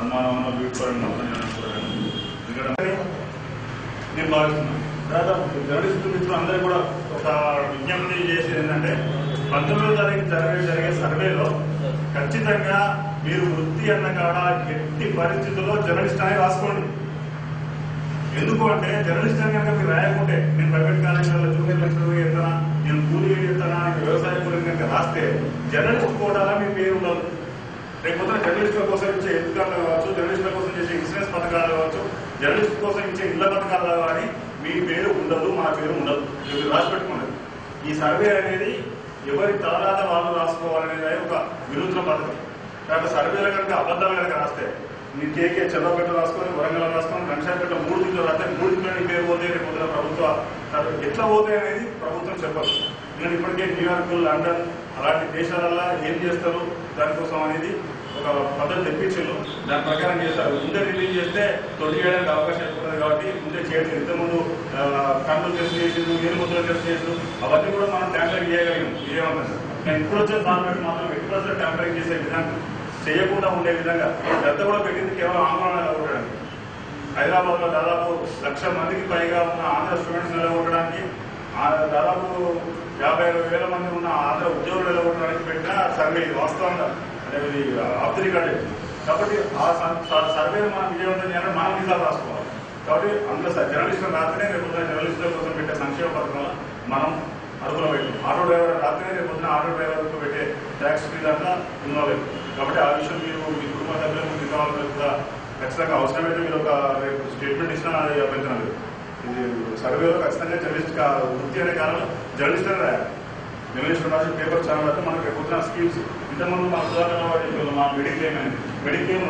సన్మానం వీడ్కోవడం ఎందుకంటే నేను భావిస్తున్నాను. తర్వాత జర్నలిస్టు మిత్రులు అందరూ కూడా ఒక విజ్ఞప్తి చేసేది ఏంటంటే పంతొమ్మిదో తారీఖు జరిగే జరిగే సర్వేలో ఖచ్చితంగా మీరు వృత్తి అన్న కాడ ఎట్టి పరిస్థితుల్లో జర్నలిస్ట్ అనేది రాసుకోండి. ఎందుకు అంటే జర్నలిస్ట్ అని కనుక మీరు రాయకుంటే నేను ప్రైవేట్ కాలేజీలో జూనియర్ లెక్చర్ ఎత్తానా నేను కూలీ ఎత్తానా వ్యవసాయ కూలీ కనుక రాస్తే జర్నలిస్ట్ కోటాలా మీ పేరు ఉండదు. రేపు జర్నలిస్టుల కోసం ఇచ్చే ఎదుగుదల కావచ్చు జర్నలిస్టుల కోసం చేసే ఇన్సూరెన్స్ పథకాలు కావచ్చు జర్నలిస్ట్ కోసం ఇచ్చే ఇళ్ళ పథకాలు కానీ మీ పేరు ఉండదు మా పేరు ఉండదు. ఇది మీరు రాసి ఈ సర్వే అనేది ఎవరి తలరాత వాళ్ళు రాసుకోవాలనేది ఒక వినూత్న పథకం కాబట్టి సర్వేలో కనుక అబద్ధాలు కనుక రాస్తే నీ కేకే చంద్రపేట రాసుకొని వరంగల్ రాసుకొని ఘనశాపేట మూడు దిక్కులు రాస్తే మూడు దిక్కులు నీ పేరు పోతే రేపు పొద్దున ప్రభుత్వ సర్వే ఎట్లా పోతాయి అనేది ప్రభుత్వం చెప్పదు. నేను ఇప్పటికే న్యూయార్క్ లండన్ అలాంటి దేశాలల్లో ఏం చేస్తారు దానికోసం అనేది ఒక పద్ధతి తెప్పించారు దాని ప్రకారం చేస్తారు. ముందే రిలీజ్ చేస్తే తొలి చేయడానికి అవకాశం ఎక్కువ కాబట్టి ముందే చేయడం ఇంతకుముందు ఆ, టెస్ట్ చేసిండు ఏనుముద్రలు టెస్ట్ చేసిండు అవన్నీ కూడా మనం ట్యాంపరింగ్ చేయగలిగాం. ఏమంటారు నేను ఇప్పుడు వచ్చే బట్టి మాత్రం ఎప్పుడు పర్సెంట్ ట్యాంపరింగ్ చేసే విధంగా చేయకుండా ఉండే విధంగా పెద్ద కూడా పెట్టింది కేవలం ఆందోళన హైదరాబాద్లో దాదాపు లక్ష మందికి పైగా ఉన్న ఆంధ్ర స్టూడెంట్స్ నిలబడడానికి ఆ దాదాపు యాభై అరవై వేల మంది ఉన్న ఆంధ్ర ఉద్యోగులు నిలబడడానికి పెట్టిన సర్వే ఇది వాస్తవంగా. అంటే ఇది ఆఫ్ కాబట్టి ఆ సర్వే మనం విజయవంతం చేయాలంటే మనం నిజాలు రాసుకోవాలి. కాబట్టి అందులో స- జర్నలిస్టులు రాత్రే రేపు జర్నలిస్టుల కోసం పెట్టే సంక్షేమ పథకంలో మనం అడుగులో పెట్టాం. ఆటో డ్రైవర్ రాత్రినే రేపు ఆటో డ్రైవర్కు పెట్టే ట్యాక్స్ మీద దాంట్లో ఇన్వాల్వ్ కాబట్టి ఆ విషయం మీరు మీ కుటుంబ సభ్యులకు మిగతా వాళ్ళకు కూడా ఖచ్చితంగా అవసరమైతే మీరు ఒక రేపు స్టేట్మెంట్ ఇచ్చినా అది అభ్యంతరం లేదు. ఇది సర్వేలో ఖచ్చితంగా జర్నలిస్ట్ వృత్తి అనే కారణం జర్నలిస్ట్ అని రాయాలి. జర్నలిస్ట్ రాసి పేపర్ ఛానల్ అయితే మనకు పొద్దున స్కీమ్స్ ఇంతకుముందు మా ఉదాహరణ మా మెడిక్లెయిమ్ అని మెడిక్లెయిమ్